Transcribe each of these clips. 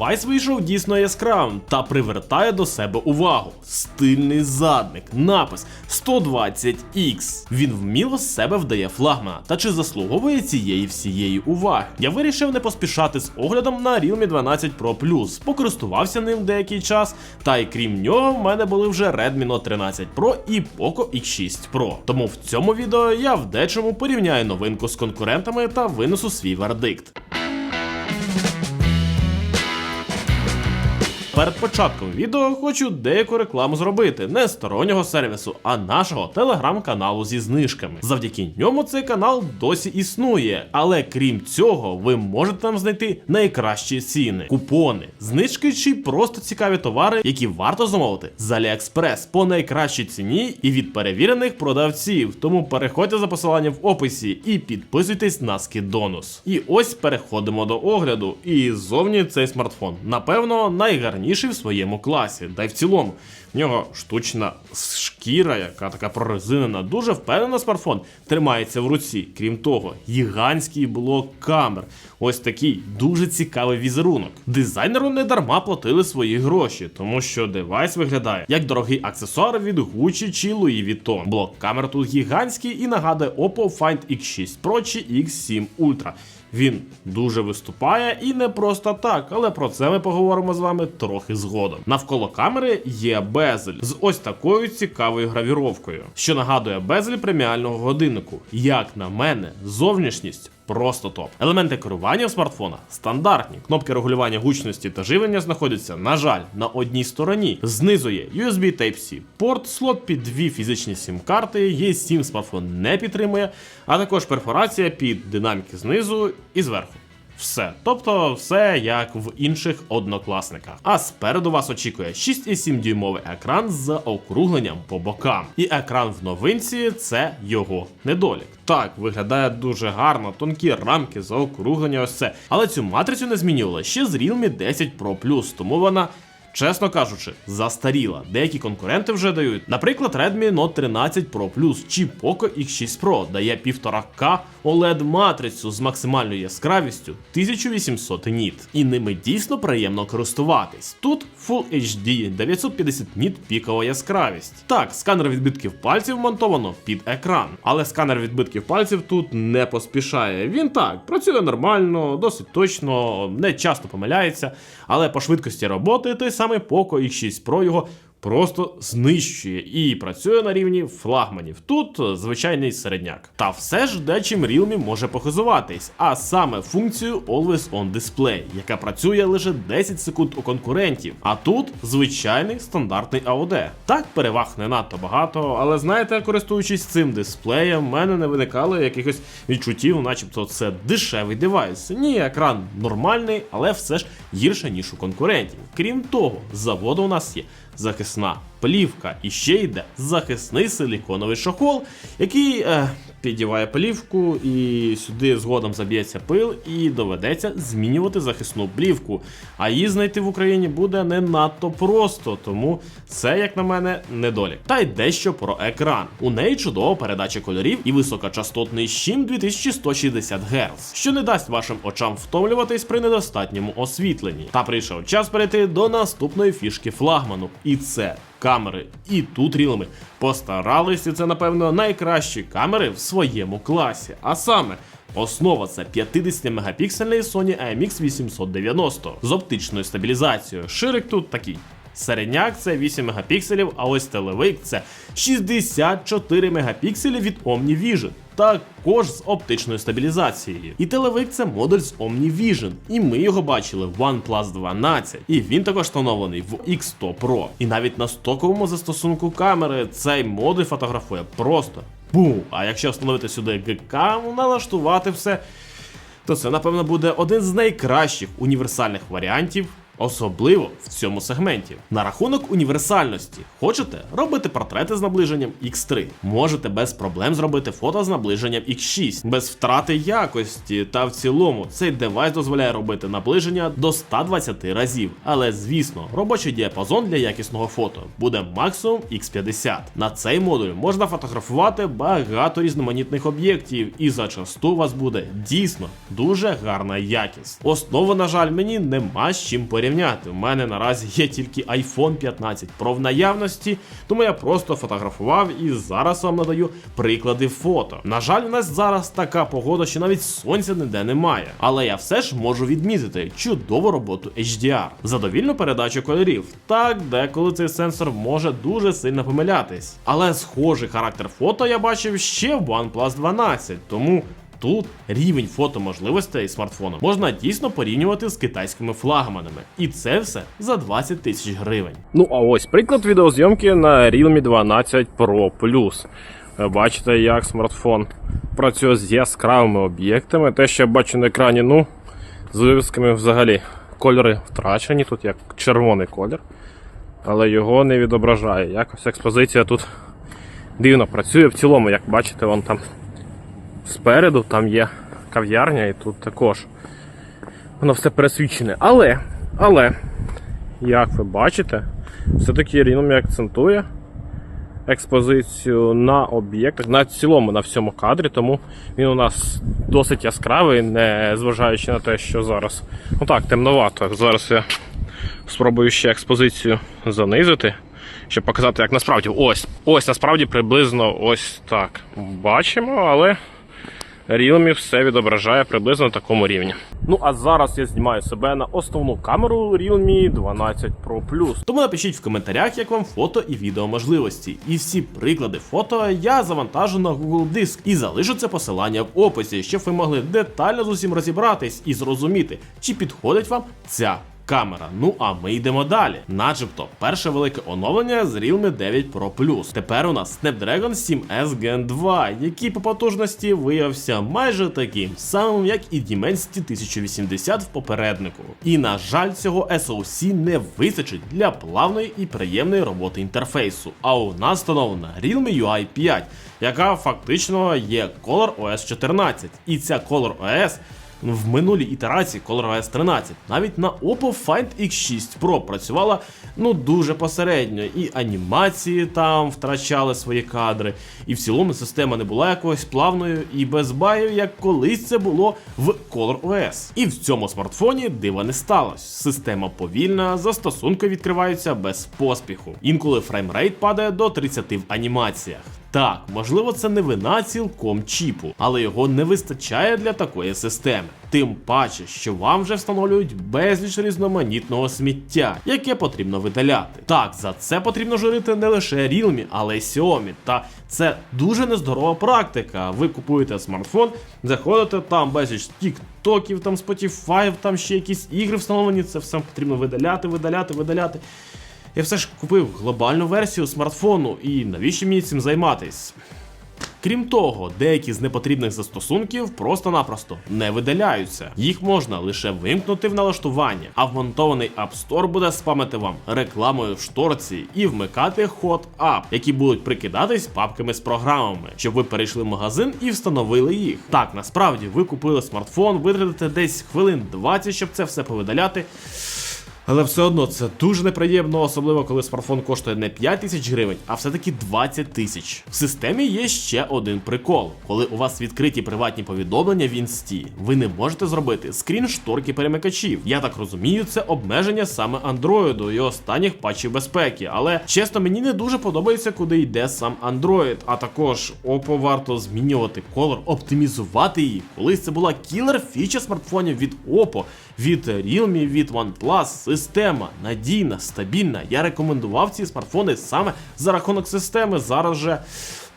Девайс вийшов дійсно яскравим та привертає до себе увагу. Стильний задник, напис 120X. Він вміло з себе вдає флагмана. Та чи заслуговує цієї всієї уваги? Я вирішив не поспішати з оглядом на Realme 12 Pro Plus. Покористувався ним деякий час, та й крім нього, в мене були вже Redmi Note 13 Pro і Poco X6 Pro. Тому в цьому відео я в дечому порівняю новинку з конкурентами та винесу свій вердикт. Перед початком відео хочу деяку рекламу зробити не стороннього сервісу, а нашого телеграм-каналу зі знижками. Завдяки ньому цей канал досі існує. Але крім цього, ви можете там знайти найкращі ціни, купони, знижки чи просто цікаві товари, які варто замовити з AliExpress по найкращій ціні і від перевірених продавців. Тому переходьте за посиланням в описі і підписуйтесь на скидонус. І ось переходимо до огляду. І зовні цей смартфон, напевно, найгарніший в своєму класі, та й в цілому. В нього штучна шкіра, яка така прорезинена, дуже впевнено смартфон тримається в руці. Крім того, гігантський блок камер. Ось такий дуже цікавий візерунок. Дизайнеру не дарма платили свої гроші, тому що девайс виглядає як дорогий аксесуар від Gucci чи Louis Vuitton. Блок камер тут гігантський і нагадує Oppo Find X6 Pro чи X7 Ultra. Він дуже виступає і не просто так, але про це ми поговоримо з вами трохи згодом. Навколо камери є безель з ось такою цікавою гравіровкою, що нагадує безель преміального годиннику. Як на мене, зовнішність. Просто топ. Елементи керування в смартфона стандартні. Кнопки регулювання гучності та живлення знаходяться, на жаль, на одній стороні. Знизу є USB Type-C, порт, слот під дві фізичні сім-карти, є 7 смартфон не підтримує, а також перфорація під динаміки знизу і зверху. Все, тобто все як в інших однокласниках. А спереду вас очікує 6,7 дюймовий екран з округленням по бокам. І екран в новинці це його недолік. Так, виглядає дуже гарно, тонкі рамки, заокруглення, ось це. Але цю матрицю не змінювали ще з Realme 10 Pro Plus, тому вона. Чесно кажучи, застаріла. Деякі конкуренти вже дають. Наприклад, Redmi Note 13 Pro Plus чи Poco X6 Pro дає 1,5К OLED матрицю з максимальною яскравістю 1800 ніт. І ними дійсно приємно користуватись. Тут Full HD 950 ніт пікова яскравість. Так, сканер відбитків пальців монтовано під екран, але сканер відбитків пальців тут не поспішає. Він так працює нормально, досить точно, не часто помиляється, але по швидкості роботи той самий Poco X6 Pro його просто знищує і працює на рівні флагманів. Тут е, звичайний середняк. Та все ж дечим Realme може похизуватись, а саме функцію Always On Display, яка працює лише 10 секунд у конкурентів. А тут звичайний стандартний AOD. Так, переваг не надто багато, але знаєте, користуючись цим дисплеєм, в мене не виникало якихось відчуттів, начебто це дешевий девайс. Ні, екран нормальний, але все ж гірше, ніж у конкурентів. Крім того, заводу у нас є захисна плівка і ще йде захисний силіконовий шокол, який е, підіває плівку, і сюди згодом заб'ється пил, і доведеться змінювати захисну плівку. А її знайти в Україні буде не надто просто, тому це, як на мене, недолік. Та й дещо про екран. У неї чудова передача кольорів і високочастотний щим 2160 Гц, що не дасть вашим очам втомлюватись при недостатньому освітленні. Та прийшов час перейти до наступної фішки флагману. І це камери. І тут рілами постаралися це, напевно, найкращі камери в своєму класі. А саме. Основа це 50-мегапіксельний Sony IMX 890 з оптичною стабілізацією. Ширик тут такий. Середняк це 8 мегапікселів, а ось телевик це 64 мегапікселі від OmniVision. Також з оптичною стабілізацією. І телевик це модуль з OmniVision. І ми його бачили в OnePlus 12. І він також встановлений в X100 Pro. І навіть на стоковому застосунку камери цей модуль фотографує просто бум. А якщо встановити сюди ГК, налаштувати все, то це, напевно, буде один з найкращих універсальних варіантів Особливо в цьому сегменті. На рахунок універсальності. Хочете робити портрети з наближенням X3. Можете без проблем зробити фото з наближенням X6, без втрати якості. Та в цілому цей девайс дозволяє робити наближення до 120 разів. Але звісно, робочий діапазон для якісного фото буде максимум X50. На цей модуль можна фотографувати багато різноманітних об'єктів, і зачасту у вас буде дійсно дуже гарна якість. Основу, на жаль, мені нема з чим порівняти порівняти. У мене наразі є тільки iPhone 15 Pro в наявності, тому я просто фотографував і зараз вам надаю приклади фото. На жаль, у нас зараз така погода, що навіть сонця ніде немає. Але я все ж можу відмітити чудову роботу HDR, задовільну передачу кольорів. Так, деколи цей сенсор може дуже сильно помилятись. Але схожий характер фото я бачив ще в OnePlus 12, тому. Тут рівень фотоможливостей смартфону можна дійсно порівнювати з китайськими флагманами. І це все за 20 тисяч гривень. Ну а ось приклад відеозйомки на Realme 12 Pro Plus. Ви Бачите, як смартфон працює з яскравими об'єктами. Те, що я бачу на екрані, ну, з вивісками взагалі кольори втрачені, тут як червоний колір, але його не відображає. Якось експозиція тут дивно працює. В цілому, як бачите, вон там спереду там є кав'ярня, і тут також воно все пересвічене. Але, але, як ви бачите, все-таки Realme акцентує експозицію на об'єктах, на цілому на всьому кадрі, тому він у нас досить яскравий, не зважаючи на те, що зараз. Ну так, темновато. Зараз я спробую ще експозицію занизити, щоб показати, як насправді. Ось, ось насправді приблизно ось так. Бачимо, але. Realme все відображає приблизно на такому рівні. Ну а зараз я знімаю себе на основну камеру Realme 12 Pro Plus. Тому напишіть в коментарях, як вам фото і відео можливості. І всі приклади фото я завантажу на Google Диск і залишу це посилання в описі, щоб ви могли детально з усім розібратись і зрозуміти, чи підходить вам ця камера. Ну а ми йдемо далі. Начебто, перше велике оновлення з Realme 9 Pro Plus. Тепер у нас Snapdragon 7S Gen 2, який по потужності виявився майже таким самим, як і Dimensity 1080 в попереднику. І на жаль, цього SoC не вистачить для плавної і приємної роботи інтерфейсу. А у нас встановлена Realme UI 5, яка фактично є Color OS 14. І ця Color OS в минулій ітерації ColorOS 13 навіть на Oppo Find X6 Pro працювала ну дуже посередньо, і анімації там втрачали свої кадри, і в цілому система не була якоюсь плавною і без баїв, як колись це було в ColorOS. І в цьому смартфоні дива не сталося. Система повільна, застосунки відкриваються без поспіху. Інколи фреймрейт падає до 30 в анімаціях. Так, можливо, це не вина цілком чіпу, але його не вистачає для такої системи. Тим паче, що вам вже встановлюють безліч різноманітного сміття, яке потрібно видаляти. Так, за це потрібно журити не лише Realme, але й Xiaomi. Та це дуже нездорова практика. Ви купуєте смартфон, заходите там безліч тіктоків, там Spotify, там ще якісь ігри встановлені. Це все потрібно видаляти, видаляти, видаляти. Я все ж купив глобальну версію смартфону, і навіщо мені цим займатись? Крім того, деякі з непотрібних застосунків просто-напросто не видаляються. Їх можна лише вимкнути в налаштування, а вмонтований App Store буде спамити вам рекламою в шторці і вмикати Hot App, які будуть прикидатись папками з програмами, щоб ви перейшли в магазин і встановили їх. Так, насправді ви купили смартфон, витратите десь хвилин 20, щоб це все повидаляти. Але все одно це дуже неприємно, особливо коли смартфон коштує не 5 тисяч гривень, а все-таки 20 тисяч. В системі є ще один прикол: коли у вас відкриті приватні повідомлення в інсті, ви не можете зробити скрін шторки перемикачів. Я так розумію, це обмеження саме Android і останніх патчів безпеки. Але чесно, мені не дуже подобається, куди йде сам Android. А також Oppo варто змінювати колор, оптимізувати її. Колись це була кілер фіча смартфонів від Oppo, від Realme, від OnePlus. Система надійна, стабільна. Я рекомендував ці смартфони саме за рахунок системи. Зараз же.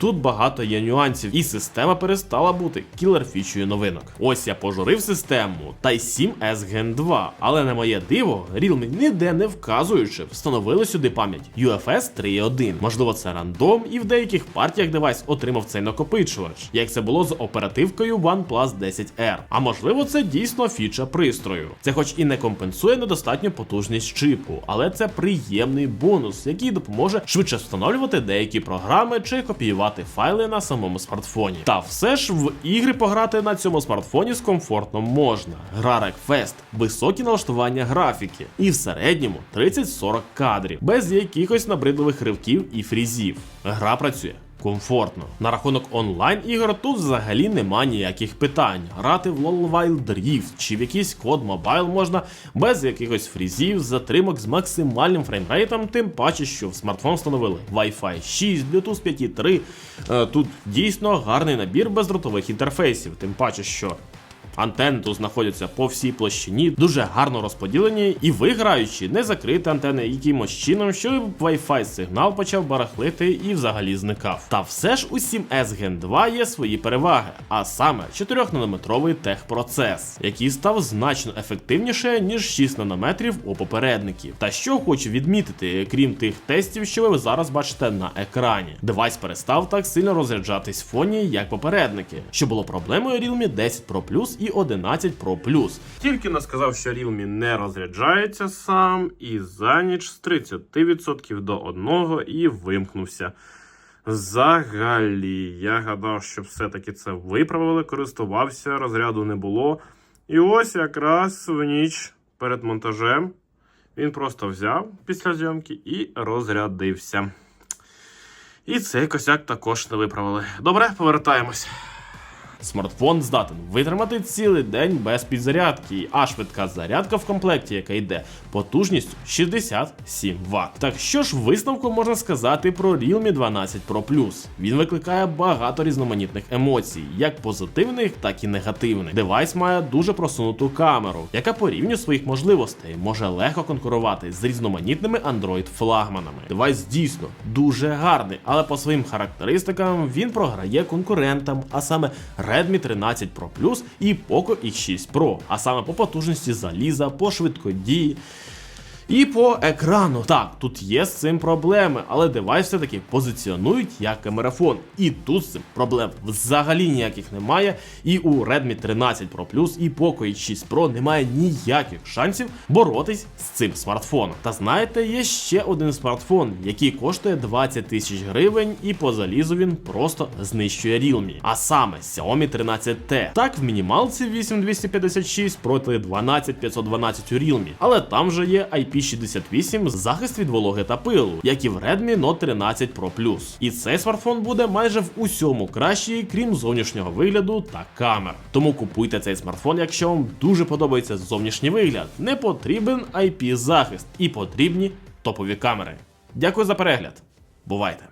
Тут багато є нюансів, і система перестала бути кілер-фічою новинок. Ось я пожурив систему та й 7S Gen 2, але на моє диво, Realme ніде не вказуючи, встановили сюди пам'ять UFS 3.1. Можливо, це рандом, і в деяких партіях девайс отримав цей накопичувач, як це було з оперативкою OnePlus 10R. А можливо, це дійсно фіча пристрою. Це, хоч і не компенсує недостатню потужність чипу, але це приємний бонус, який допоможе швидше встановлювати деякі програми чи копіювати файли на самому смартфоні. Та все ж в ігри пограти на цьому смартфоні з комфортно можна. Гра Рекфест, високі налаштування графіки, і в середньому 30-40 кадрів, без якихось набридливих ривків і фрізів. Гра працює комфортно. На рахунок онлайн ігор тут взагалі нема ніяких питань. Грати в LoL Wild Rift чи в якийсь код мобайл можна без якихось фрізів, затримок з максимальним фреймрейтом, тим паче, що в смартфон встановили Wi-Fi 6, Bluetooth 5.3. Е, Тут дійсно гарний набір бездротових інтерфейсів, тим паче, що Антени тут знаходяться по всій площині, дуже гарно розподілені, і ви граючи, не закрити антени якимось чином, щоб Wi-Fi сигнал почав барахлити і взагалі зникав. Та все ж у 7S Gen 2 є свої переваги, а саме 4-нанометровий техпроцес, який став значно ефективніше, ніж 6 нанометрів у попередників. Та що хочу відмітити, крім тих тестів, що ви зараз бачите на екрані, девайс перестав так сильно розряджатись в фоні, як попередники, що було проблемою Realme 10 Pro Plus і 11 Pro Plus. Тільки не сказав, що Realme не розряджається сам, і за ніч з 30% до 1 і вимкнувся. Взагалі, я гадав, що все-таки це виправили, користувався, розряду не було. І ось якраз в ніч перед монтажем він просто взяв після зйомки і розрядився. І цей косяк також не виправили. Добре, повертаємось. Смартфон здатен витримати цілий день без підзарядки, а швидка зарядка в комплекті, яка йде потужністю 67 Вт. Так що ж висновку можна сказати про Realme 12 Pro Plus? Він викликає багато різноманітних емоцій, як позитивних, так і негативних. Девайс має дуже просунуту камеру, яка по рівню своїх можливостей може легко конкурувати з різноманітними Android флагманами. Девайс дійсно дуже гарний, але по своїм характеристикам він програє конкурентам, а саме Redmi 13 Pro Plus і Poco X6 Pro, а саме по потужності заліза, по швидкодії. І по екрану. Так, тут є з цим проблеми, але девайс все-таки позиціонують як камерафон. І тут з цим проблем взагалі ніяких немає. І у Redmi 13 Pro Plus і Poco X6 Pro немає ніяких шансів боротись з цим смартфоном. Та знаєте, є ще один смартфон, який коштує 20 тисяч гривень, і по залізу він просто знищує Realme. А саме Xiaomi 13T. Так, в мінімалці 8256 проти 12512 у Realme, але там же є IP68 захист від вологи та пилу, як і в Redmi Note 13 Pro Plus. І цей смартфон буде майже в усьому кращий, крім зовнішнього вигляду та камер. Тому купуйте цей смартфон, якщо вам дуже подобається зовнішній вигляд. Не потрібен IP захист і потрібні топові камери. Дякую за перегляд. Бувайте!